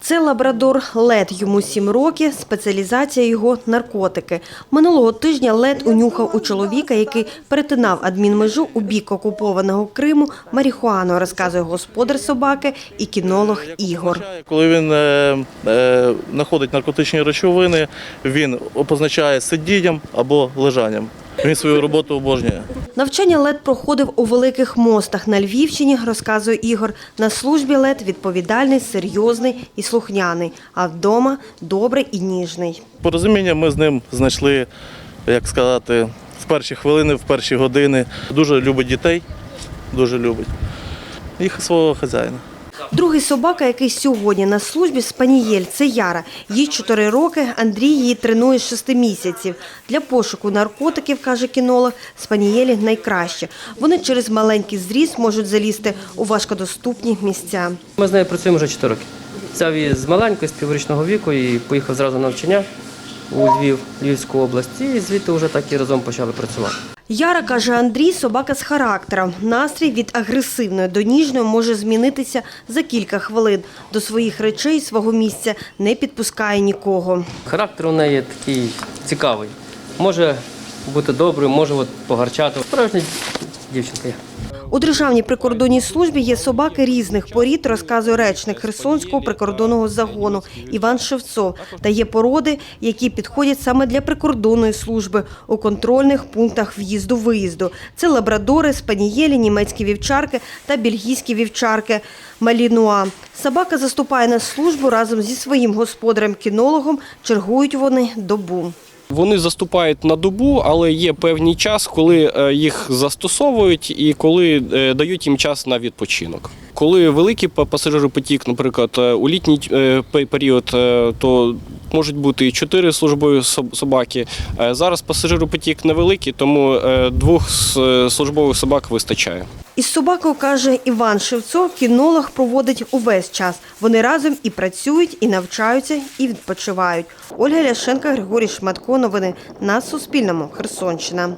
Це лабрадор Лед, йому 7 років, спеціалізація його – наркотики. Минулого тижня Лед унюхав у чоловіка, який перетинав адмінмежу у бік окупованого Криму марихуану, розказує господар собаки і кінолог Ігор. Коли він е, е, знаходить наркотичні речовини, він позначає сидінням або лежанням. Він свою роботу обожнює. Навчання Лед проходив у Великих Мостах на Львівщині, розказує Ігор. На службі Лед відповідальний, серйозний і слухняний, а вдома добрий і ніжний. Порозуміння ми з ним знайшли, як сказати, в перші хвилини, в перші години. Дуже любить дітей, дуже любить. Їх свого хазяїна. Другий собака, який сьогодні на службі, спанієль. Це Яра. Їй 4 роки, Андрій її тренує з 6 місяців. Для пошуку наркотиків, каже кінолог, спанієлі найкраще. Вони через маленький зріст можуть залізти у важкодоступні місця. Ми з нею працюємо вже 4 роки. Взяв її з маленької, з піврічного віку і поїхав зразу на навчання у Львів, Львівську область. І звідти вже так і разом почали працювати. Яра, каже Андрій, собака з характером. Настрій від агресивної до ніжної може змінитися за кілька хвилин. До своїх речей, свого місця не підпускає нікого. Характер у неї такий цікавий. Може бути доброю, може от погарчати. Справжня дівчинка. У Державній прикордонній службі є собаки різних порід, розказує речник Херсонського прикордонного загону Іван Шевцов. Та є породи, які підходять саме для прикордонної служби у контрольних пунктах в'їзду-виїзду. Це лабрадори, спанієлі, німецькі вівчарки та бельгійські вівчарки Малінуа. Собака заступає на службу разом зі своїм господарем-кінологом. Чергують вони добу. Вони заступають на добу, але є певний час, коли е, їх застосовують і коли е, дають їм час на відпочинок. Коли великий па- пасажиропотік, наприклад, е, у літній період, то можуть бути і чотири службові собаки. Зараз пасажиропотік невеликий, тому двох службових собак вистачає. Із собакою, каже Іван Шевцов, кінолог проводить увесь час. Вони разом і працюють, і навчаються, і відпочивають. Ольга Ляшенка, Григорій Шматко. Новини на Суспільному. Херсонщина.